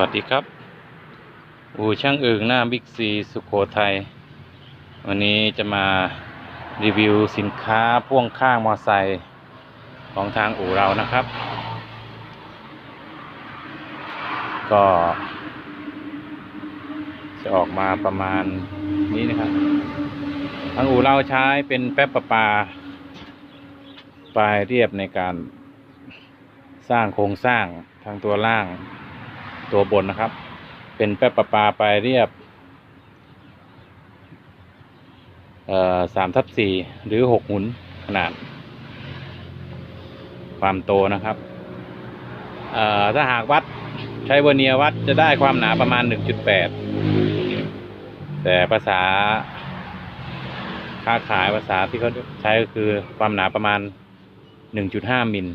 วัสดีครับ อู่ช่างอึ่งหน้าบิ๊กซีสุโขทัย วันนี้จะมารีวิวสินค้าพ่วงข้างมอไซค์ของทางอู่เรานะครับ ก็ จะออกมาประมาณนี้นะครับ ทางอู่เราใช้เป็นแป๊บประปาปลายเรียบในการสร้างโครงสร้างทางตัวล่าง ตัวบนนะครับ เป็นแป๊บประปาปลายเรียบสามทับสี่หรือหกหุนขนาด ความโตนะครับ ถ้าหากวัดใช้เวเนียวัดจะได้ความหนาประมาณ 1.8 แต่ภาษาค้าขายภาษาที่เขาใช้ก็คือความหนาประมาณ 1.5 มิล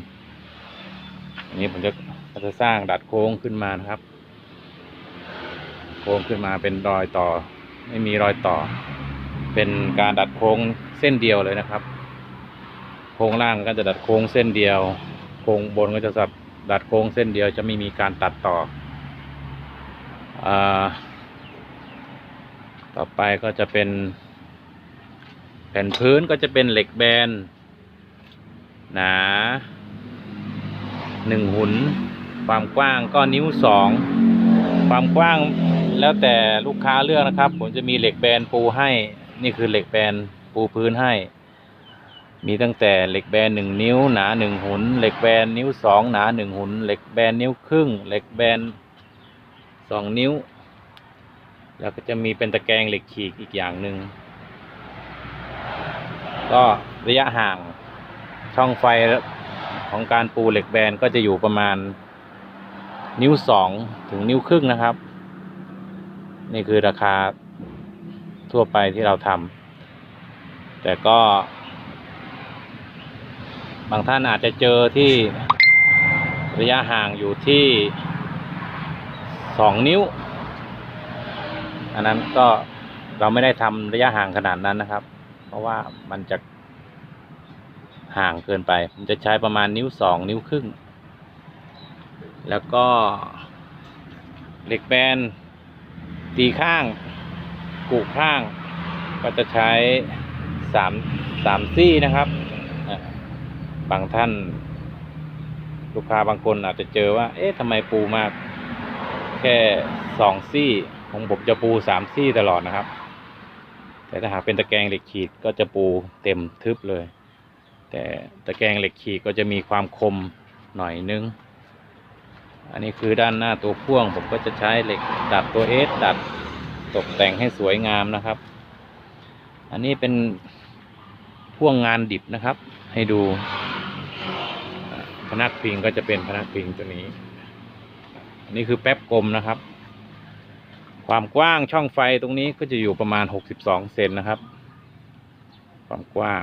อันนี้ผมจะจะสร้างดัดโค้งขึ้นมานะครับ ค้งขึ้นมาเป็นรอยต่อ ไม่มีรอยต่อ เป็นการดัดโค้งเส้นเดียวเลยนะครับ โค้งล่างก็จะดัดโค้งเส้นเดียว โค้งบนก็จะสับดัดโค้งเส้นเดียวจะไม่มีการตัดต่ออต่อไปก็จะเป็น แผ่นพื้นก็จะเป็นเหล็กแบน หนาหนึ่งหุน ความกว้างก็นิ้วสอง ความกว้าง แล้วแต่ลูกค้าเลือกนะครับ ผมจะมีเหล็กแบนปูให้ นี่คือเหล็กแบนปูพื้นให้ มีตั้งแต่เหล็กแบนหนึ่งนิ้วหนาหนึ่งหุน เหล็กแบนนิ้วสองหนาหนึ่งหุน เหล็กแบนนิ้วครึ่ง เหล็กแบนสองนิ้ว แล้วก็จะมีเป็นตะแกรงเหล็กฉีกอีกอย่างหนึ่ง ก็ระยะห่างช่องไฟของการปูเหล็กแบนก็จะอยู่ประมาณนิ้วสองถึงนิ้วครึ่งนะครับ นี่คือราคาทั่วไปที่เราทำแต่ก็ บางท่านอาจจะเจอที่ระยะห่างอยู่ที่สองนิ้ว อันนั้นก็เราไม่ได้ทำระยะห่างขนาดนั้นนะครับ เพราะว่ามันจะห่างเกินไป ผมจะใช้ประมาณนิ้วสองนิ้วครึ่ง แล้วก็เหล็กแบน ตีข้างกูข้าง ก็จะใช้สามสามซี่นะครับบางท่าน ลูกค้าบางคนอาจจะเจอว่า เอ๊ะทำไมปูมากแค่สองซี่ของผมจะปูสามซี่ตลอดนะครับ แต่ถ้าหากเป็นตะแกรงเหล็กขีดก็จะปูเต็มทึบเลย แต่ตะแกรงเหล็กขีดก็จะมีความคมหน่อยนึง อันนี้คือด้านหน้าตัวพ่วง ผมก็จะใช้เหล็กดัดตัวเอสดัดตกแต่งให้สวยงามนะครับ อันนี้เป็นพ่วงงานดิบนะครับ ให้ดู พนักพิงก็จะเป็นพนักพิงตัวนี้ อันนี้คือแป๊บกลมนะครับ ความกว้างช่องไฟตรงนี้ก็จะอยู่ประมาณ 62 เซนนะครับ ความกว้าง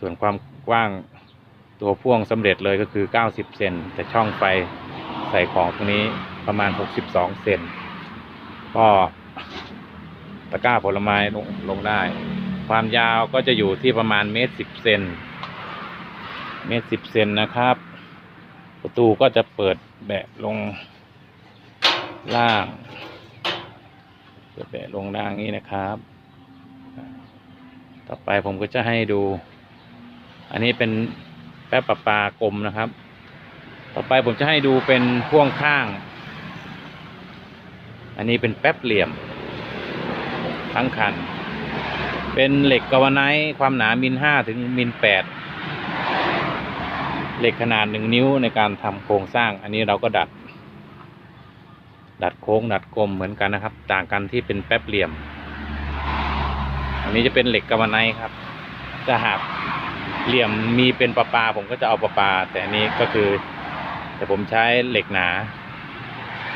ส่วนความกว้างตัวพ่วงสำเร็จเลยก็คือ 90 เซนแต่ช่องไฟ ใส่ของตรงนี้ประมาณ 62 เซนก็ตะกร้าผลไม้ลงลงได้ ความยาวก็จะอยู่ที่ประมาณเมตรสิบเซนเมตรสิบเซนนะครับ ประตูก็จะเปิดแบะลงล่างเปิดแบะลงล่างนี้นะครับ ต่อไปผมก็จะให้ดู อันนี้เป็นแป๊บประปากลมนะครับ ต่อไปผมจะให้ดูเป็นพ่วงข้าง อันนี้เป็นแป๊บเหลี่ยม ทั้งคัน เป็นเหล็กกาวไนท์ความหนามิลห้าถึงมิลแปดเหล็กขนาดหนึ่งนิ้วในการทำโครงสร้าง อันนี้เราก็ดัด ดัดโค้งดัดกลมเหมือนกันนะครับ ต่างกันที่เป็นแป๊บเหลี่ยม อันนี้จะเป็นเหล็กกาวไนท์ครับถ้าหากเหลี่ยมมีเป็นประปาผมก็จะเอาประปา แต่อันนี้ก็คือ แต่ผมใช้เหล็กหนา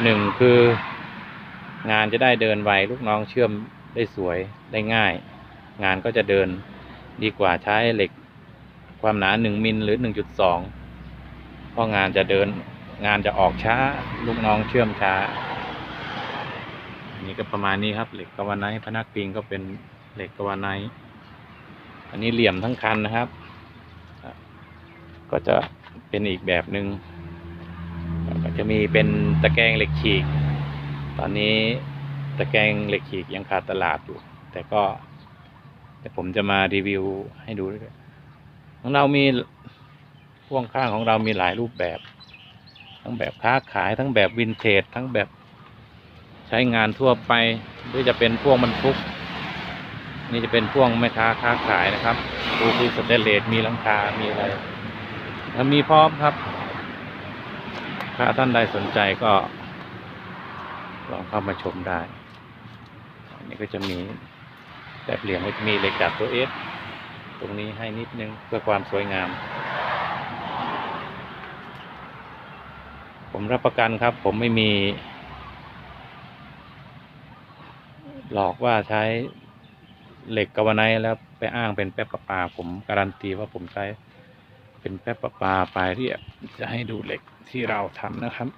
หนึ่งคืองานจะได้เดินไวลูกน้องเชื่อมได้สวยได้ง่าย งานก็จะเดินดีกว่าใช้เหล็ก ความหนาหนึ่งมิลหรือหนึ่งจุดสองเพราะงานจะเดินงานจะออกช้า ลูกน้องเชื่อมช้านนี้ก็ประมาณนี้ครับ เหล็กกาวาไนท์พนักพิงก็เป็นเหล็กกาวาไนท์อันนี้เหลี่ยมทั้งคันนะครับ ก็จะเป็นอีกแบบหนึ่ง จะมีเป็นตะแกรงเหล็กฉีก ตอนนี้ตะแกรงเหล็กขีกยังขาดตลาดอยู่ แต่ก็แต่ผมจะมารีวิวให้ดูด้วยของเรามีพ่วงข้างของเรามีหลายรูปแบบ ทั้งแบบค้าขายทั้งแบบวินเทจทั้งแบบใช้งานทั่วไปหรือจะเป็นพ่วงบรรทุก นี่จะเป็นพ่วงแม่ค้าค้าขายนะครับดูคือสเตเลสมีลังคา มีอะไรแล้วมีพร้อมครับ ถ้าท่านใดสนใจก็ ลองเข้ามาชมได้ อันนี้ก็จะมีแบบเหลี่ยมก็จะมีเหล็กดัดตัวเอสตรงนี้ให้นิดนึงเพื่อความสวยงาม ผมรับประกันครับ ผมไม่มี หลอกว่าใช้เหล็กกาวไนแล้วไปอ้างเป็นแป๊บประปาผมการันตีว่าผมใช้ เป็นแป๊บประปาปลายเรียบจะให้ดูเหล็กที่เราทำนะครับ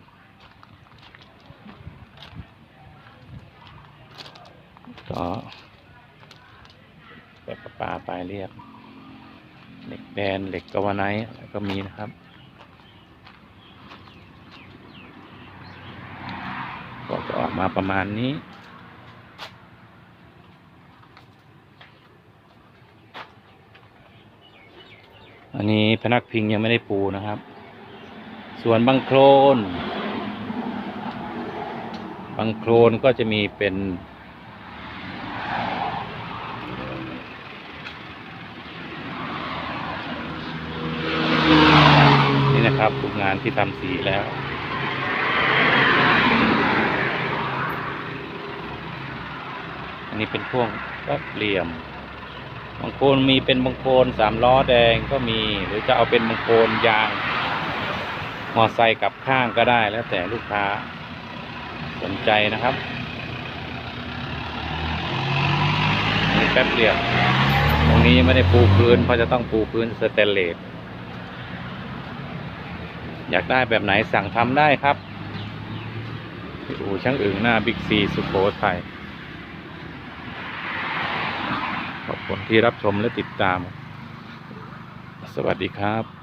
ก็แบบประปาปลายเรียบเหล็กแบนเหล็กกาวาไนท์อะไรก็มีนะครับ ก็จะออกมาประมาณนี้ อันนี้พนักพิงยังไม่ได้ปูนะครับ ส่วนบางโครนบางโครนก็จะมีเป็น นี่นะครับทุกงานที่ทำสีแล้วอันนี้เป็นพ่วงก็เหลี่ยม บางโคนมีเป็นบางโคนสามล้อแดงก็มี หรือจะเอาเป็นบางโคนยาง มอไซค์กับข้างก็ได้แล้วแต่ลูกค้าสนใจนะครับอันนี่แป๊บเดียวตรงนี้ไม่ได้ปูพื้นเพราะจะต้องปูพื้นสเตนเลสอยากได้แบบไหนสั่งทำได้ครับอู่ช่างอึ่งหน้าบิ๊กซีสุโขทัย ขอบ คนที่รับชมและติดตาม สวัสดีครับ